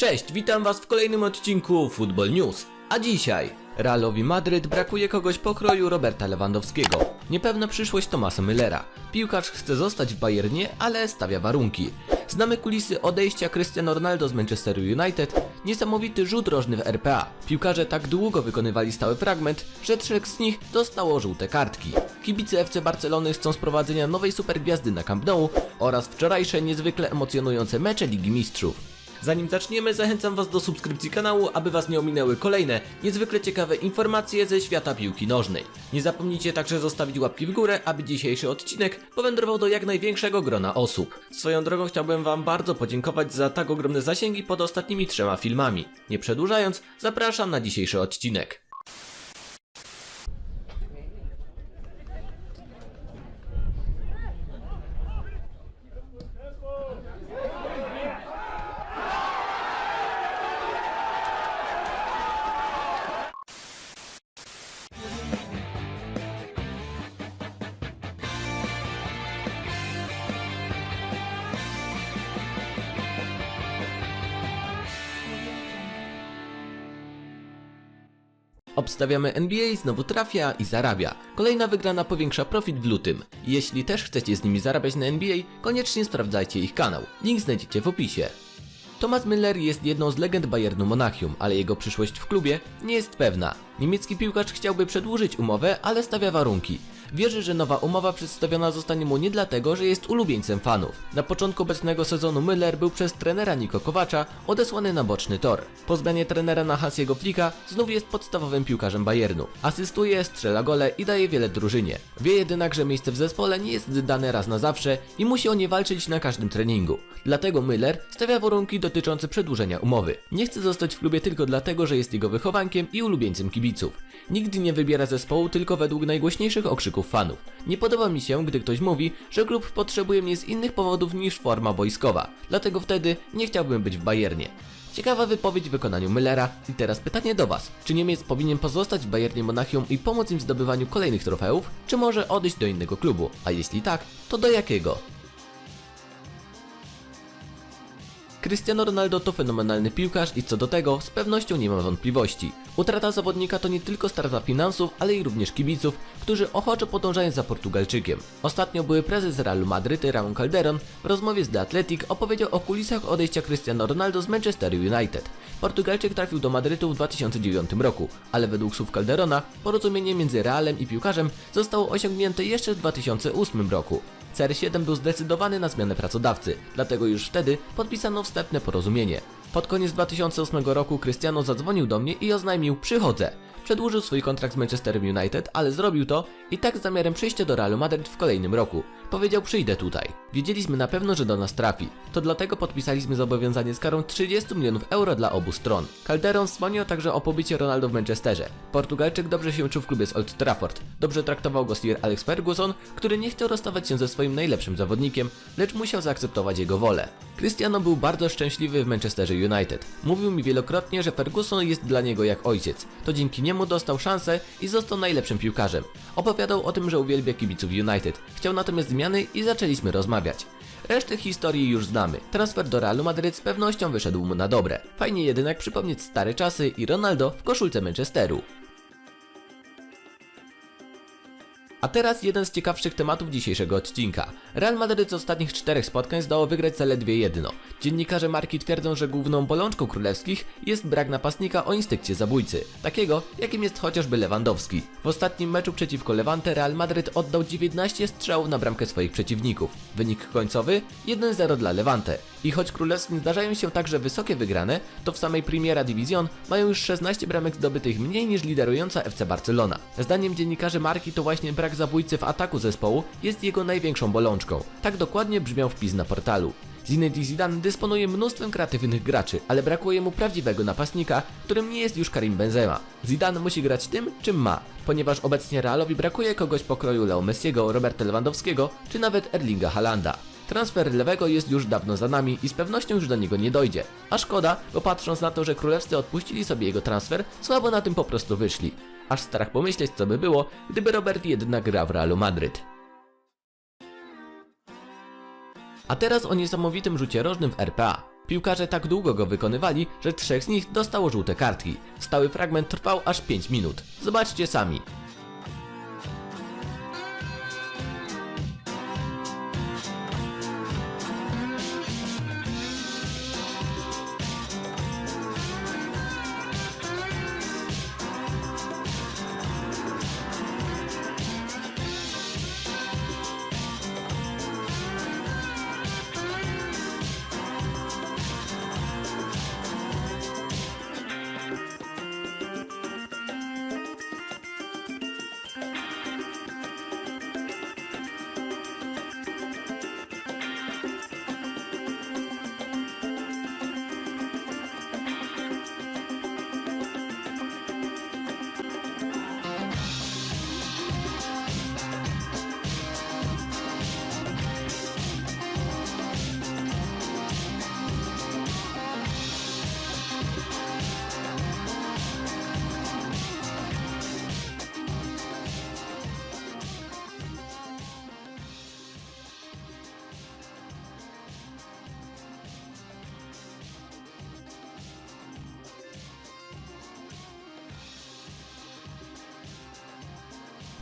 Cześć, witam was w kolejnym odcinku Football News. A dzisiaj Realowi Madryt brakuje kogoś pokroju Roberta Lewandowskiego. Niepewna przyszłość Tomasa Müllera. Piłkarz chce zostać w Bayernie, ale stawia warunki. Znamy kulisy odejścia Cristiano Ronaldo z Manchesteru United. Niesamowity rzut rożny w RPA. Piłkarze tak długo wykonywali stały fragment, że trzech z nich dostało żółte kartki. Kibice FC Barcelony chcą sprowadzenia nowej supergwiazdy na Camp Nou oraz wczorajsze niezwykle emocjonujące mecze Ligi Mistrzów. Zanim zaczniemy, zachęcam Was do subskrypcji kanału, aby Was nie ominęły kolejne, niezwykle ciekawe informacje ze świata piłki nożnej. Nie zapomnijcie także zostawić łapki w górę, aby dzisiejszy odcinek powędrował do jak największego grona osób. Swoją drogą chciałbym Wam bardzo podziękować za tak ogromne zasięgi pod ostatnimi trzema filmami. Nie przedłużając, zapraszam na dzisiejszy odcinek. Obstawiamy NBA, znowu trafia i zarabia. Kolejna wygrana powiększa profit w lutym. Jeśli też chcecie z nimi zarabiać na NBA, koniecznie sprawdzajcie ich kanał. Link znajdziecie w opisie. Thomas Müller jest jedną z legend Bayernu Monachium, ale jego przyszłość w klubie nie jest pewna. Niemiecki piłkarz chciałby przedłużyć umowę, ale stawia warunki. Wierzy, że nowa umowa przedstawiona zostanie mu nie dlatego, że jest ulubieńcem fanów. Na początku obecnego sezonu Müller był przez trenera Niko Kowacza odesłany na boczny tor. Po zmianie trenera na Hansiego Flicka znów jest podstawowym piłkarzem Bayernu. Asystuje, strzela gole i daje wiele drużynie. Wie jednak, że miejsce w zespole nie jest dane raz na zawsze i musi o nie walczyć na każdym treningu. Dlatego Müller stawia warunki dotyczące przedłużenia umowy. Nie chce zostać w klubie tylko dlatego, że jest jego wychowankiem i ulubieńcem kibiców. Nigdy nie wybiera zespołu tylko według najgłośniejszych okrzyków fanów. Nie podoba mi się, gdy ktoś mówi, że klub potrzebuje mnie z innych powodów niż forma wojskowa. Dlatego wtedy nie chciałbym być w Bayernie. Ciekawa wypowiedź w wykonaniu Müllera. I teraz pytanie do Was. Czy Niemiec powinien pozostać w Bayernie Monachium i pomóc im w zdobywaniu kolejnych trofeów, czy może odejść do innego klubu? A jeśli tak, to do jakiego? Cristiano Ronaldo to fenomenalny piłkarz i co do tego z pewnością nie ma wątpliwości. Utrata zawodnika to nie tylko strata finansów, ale i również kibiców, którzy ochoczo podążają za Portugalczykiem. Ostatnio były prezes Realu Madryt Ramon Calderon w rozmowie z The Athletic opowiedział o kulisach odejścia Cristiano Ronaldo z Manchester United. Portugalczyk trafił do Madrytu w 2009 roku, ale według słów Calderona porozumienie między Realem i piłkarzem zostało osiągnięte jeszcze w 2008 roku. CR7 był zdecydowany na zmianę pracodawcy, dlatego już wtedy podpisano wstępne porozumienie. Pod koniec 2008 roku Cristiano zadzwonił do mnie i oznajmił przychodzę. Przedłużył swój kontrakt z Manchesterem United, ale zrobił to i tak z zamiarem przyjścia do Realu Madryt w kolejnym roku. Powiedział przyjdę tutaj. Wiedzieliśmy na pewno, że do nas trafi. To dlatego podpisaliśmy zobowiązanie z karą 30 milionów euro dla obu stron. Calderon wspomniał także o pobycie Ronaldo w Manchesterze. Portugalczyk dobrze się czuł w klubie z Old Trafford. Dobrze traktował go Sir Alex Ferguson, który nie chciał rozstawać się ze swoim najlepszym zawodnikiem, lecz musiał zaakceptować jego wolę. Cristiano był bardzo szczęśliwy w Manchesterze United. Mówił mi wielokrotnie, że Ferguson jest dla niego jak ojciec. To dzięki niemu dostał szansę i został najlepszym piłkarzem. Opowiadał o tym, że uwielbia kibiców United. Chciał natomiast zmiany i zaczęliśmy rozmawiać. Resztę historii już znamy. Transfer do Realu Madryt z pewnością wyszedł mu na dobre. Fajnie jednak przypomnieć stare czasy i Ronaldo w koszulce Manchesteru. A teraz jeden z ciekawszych tematów dzisiejszego odcinka. Real Madryt z ostatnich czterech spotkań zdało wygrać zaledwie jedno. Dziennikarze marki twierdzą, że główną bolączką królewskich jest brak napastnika o instynkcie zabójcy, takiego jakim jest chociażby Lewandowski. W ostatnim meczu przeciwko Levante Real Madryt oddał 19 strzałów na bramkę swoich przeciwników. Wynik końcowy 1-0 dla Levante. I choć królewskim zdarzają się także wysokie wygrane, to w samej Primera Division mają już 16 bramek zdobytych mniej niż liderująca FC Barcelona. Zdaniem dziennikarzy marki to właśnie brak zabójcy w ataku zespołu jest jego największą bolączką. Tak dokładnie brzmiał wpis na portalu. Zinedine Zidane dysponuje mnóstwem kreatywnych graczy, ale brakuje mu prawdziwego napastnika, którym nie jest już Karim Benzema. Zidane musi grać tym, czym ma, ponieważ obecnie Realowi brakuje kogoś pokroju Leo Messiego, Roberta Lewandowskiego czy nawet Erlinga Halanda. Transfer lewego jest już dawno za nami i z pewnością już do niego nie dojdzie. A szkoda, bo patrząc na to, że królewscy odpuścili sobie jego transfer, słabo na tym po prostu wyszli. Aż strach pomyśleć, co by było, gdyby Robert jednak grał w Realu Madryt. A teraz o niesamowitym rzucie rożnym w RPA. Piłkarze tak długo go wykonywali, że trzech z nich dostało żółte kartki. Stały fragment trwał aż 5 minut. Zobaczcie sami.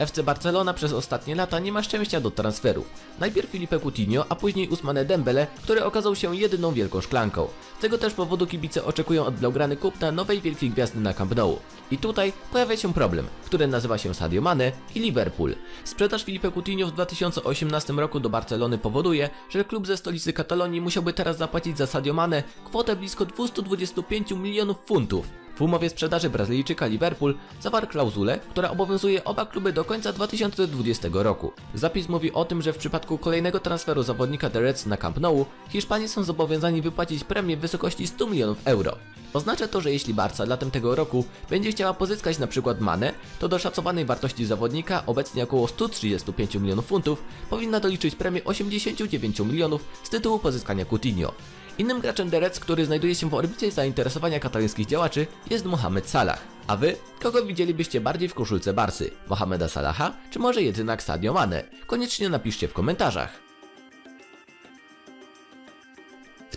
FC Barcelona przez ostatnie lata nie ma szczęścia do transferów. Najpierw Filipe Coutinho, a później Usmane Dembele, który okazał się jedyną wielką szklanką. Z tego też powodu kibice oczekują od Blaugrany Kupna nowej wielkiej gwiazdy na Camp Nou. I tutaj pojawia się problem, który nazywa się Sadio Mane i Liverpool. Sprzedaż Filipe Coutinho w 2018 roku do Barcelony powoduje, że klub ze stolicy Katalonii musiałby teraz zapłacić za Sadio Mane kwotę blisko 225 milionów funtów. W umowie sprzedaży Brazylijczyka Liverpool zawarł klauzulę, która obowiązuje oba kluby do końca 2020 roku. Zapis mówi o tym, że w przypadku kolejnego transferu zawodnika The Reds na Camp Nou, Hiszpanie są zobowiązani wypłacić premię w wysokości 100 milionów euro. Oznacza to, że jeśli Barca latem tego roku będzie chciała pozyskać przykład Mane, to do szacowanej wartości zawodnika, obecnie około 135 milionów funtów, powinna doliczyć premię 89 milionów z tytułu pozyskania Coutinho. Innym graczem Reds, który znajduje się w orbicie zainteresowania katalońskich działaczy jest Mohamed Salah. A wy? Kogo widzielibyście bardziej w koszulce Barsy? Mohameda Salaha, czy może jednak Sadio Mane? Koniecznie napiszcie w komentarzach.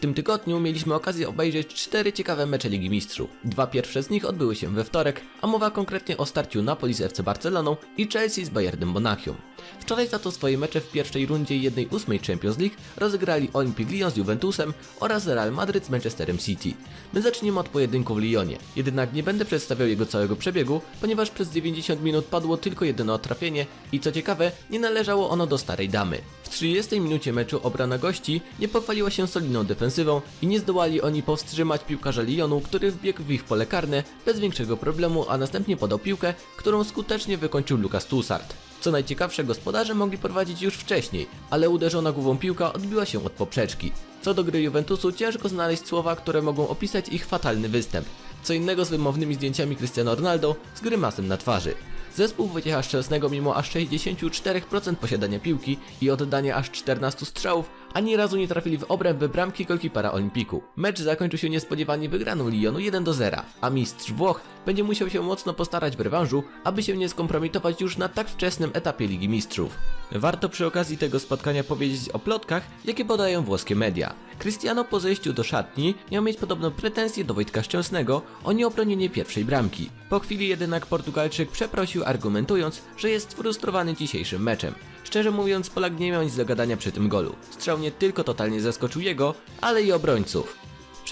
Tym tygodniu mieliśmy okazję obejrzeć cztery ciekawe mecze Ligi Mistrzów. Dwa pierwsze z nich odbyły się we wtorek, a mowa konkretnie o starciu Napoli z FC Barceloną i Chelsea z Bayernem Monachium. Wczoraj za to swoje mecze w pierwszej rundzie 1-8 Champions League rozegrali Olympique Lyon z Juventusem oraz Real Madrid z Manchesterem City. My zaczniemy od pojedynku w Lyonie, jednak nie będę przedstawiał jego całego przebiegu, ponieważ przez 90 minut padło tylko jedno trafienie i co ciekawe, nie należało ono do starej damy. W 30 minucie meczu obrona gości nie pochwaliła się solidną defensywą i nie zdołali oni powstrzymać piłkarza Lyonu, który wbiegł w ich pole karne bez większego problemu, a następnie podał piłkę, którą skutecznie wykończył Lukas Tussart. Co najciekawsze, gospodarze mogli prowadzić już wcześniej, ale uderzona głową piłka odbiła się od poprzeczki. Co do gry Juventusu, ciężko znaleźć słowa, które mogą opisać ich fatalny występ. Co innego z wymownymi zdjęciami Cristiano Ronaldo z grymasem na twarzy. Zespół wyjechał Szczęsnego mimo aż 64% posiadania piłki i oddania aż 14 strzałów, ani razu nie trafili w obręby bramki golkipera Olimpiku. Mecz zakończył się niespodziewanie wygraną Lyonu 1 do 0, a mistrz Włoch będzie musiał się mocno postarać w rewanżu, aby się nie skompromitować już na tak wczesnym etapie Ligi Mistrzów. Warto przy okazji tego spotkania powiedzieć o plotkach, jakie podają włoskie media. Cristiano po zejściu do szatni miał mieć podobno pretensje do Wojtka Szczęsnego o nieobronienie pierwszej bramki. Po chwili jednak Portugalczyk przeprosił argumentując, że jest sfrustrowany dzisiejszym meczem. Szczerze mówiąc, Polak nie miał nic do gadania przy tym golu. Strzał nie tylko totalnie zaskoczył jego, ale i obrońców.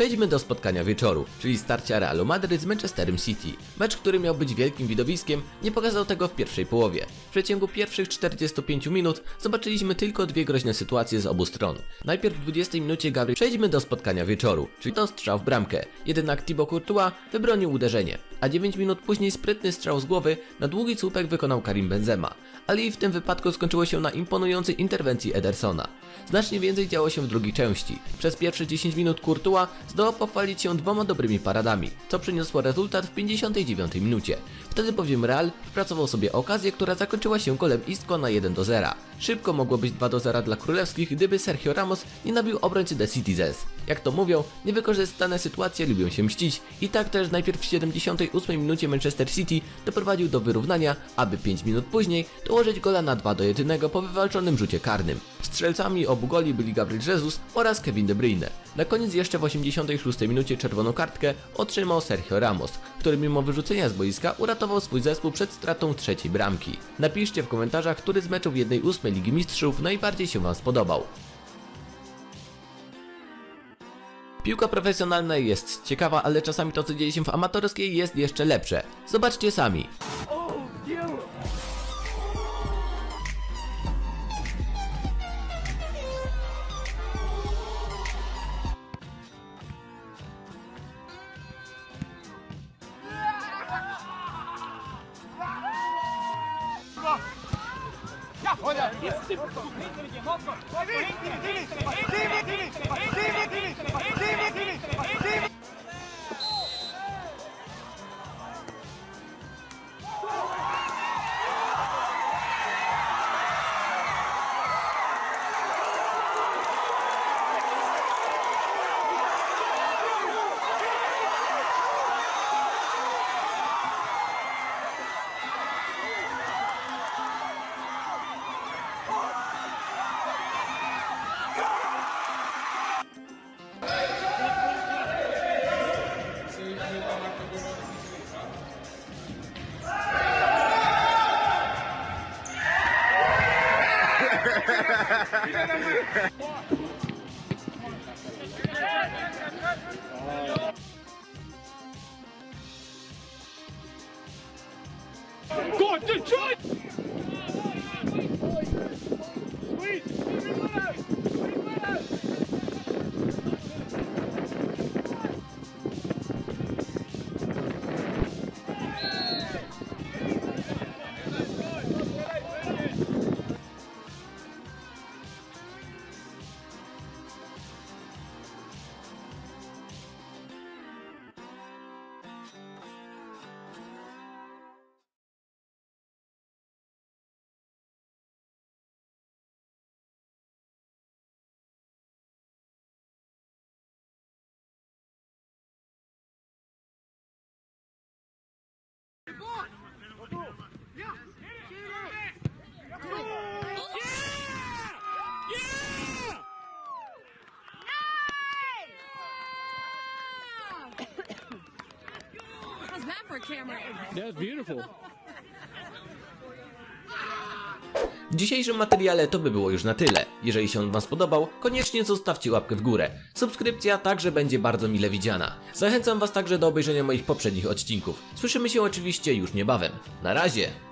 Przejdźmy do spotkania wieczoru, czyli starcia Realu Madryt z Manchesterem City. Mecz, który miał być wielkim widowiskiem, nie pokazał tego w pierwszej połowie. W przeciągu pierwszych 45 minut zobaczyliśmy tylko dwie groźne sytuacje z obu stron. Najpierw w 20 minucie Gabriel przejdźmy do spotkania wieczoru, czyli to strzał w bramkę. Jednak Thibaut Courtois wybronił uderzenie, a 9 minut później sprytny strzał z głowy na długi słupek wykonał Karim Benzema. Ale i w tym wypadku skończyło się na imponującej interwencji Edersona. Znacznie więcej działo się w drugiej części. Przez pierwsze 10 minut Courtois zdołał pochwalić się dwoma dobrymi paradami, co przyniosło rezultat w 59 minucie. Wtedy bowiem Real wypracował sobie okazję, która zakończyła się golem Isco na 1 do 0. Szybko mogło być 2 do 0 dla królewskich, gdyby Sergio Ramos nie nabił obrońcy The Citizens. Jak to mówią, niewykorzystane sytuacje lubią się mścić i tak też najpierw w 78 58 minucie Manchester City doprowadził do wyrównania, aby 5 minut później dołożyć gola na 2 do 1 po wywalczonym rzucie karnym. Strzelcami obu goli byli Gabriel Jesus oraz Kevin De Bruyne. Na koniec jeszcze w 86 minucie czerwoną kartkę otrzymał Sergio Ramos, który mimo wyrzucenia z boiska uratował swój zespół przed stratą trzeciej bramki. Napiszcie w komentarzach, który z meczów 1-8 Ligi Mistrzów najbardziej się Wam spodobał. Piłka profesjonalna jest ciekawa, ale czasami to co dzieje się w amatorskiej jest jeszcze lepsze. Zobaczcie sami. Go on, do That's beautiful. W dzisiejszym materiale to by było już na tyle. Jeżeli się on Wam spodobał, koniecznie zostawcie łapkę w górę. Subskrypcja także będzie bardzo mile widziana. Zachęcam Was także do obejrzenia moich poprzednich odcinków. Słyszymy się oczywiście już niebawem. Na razie!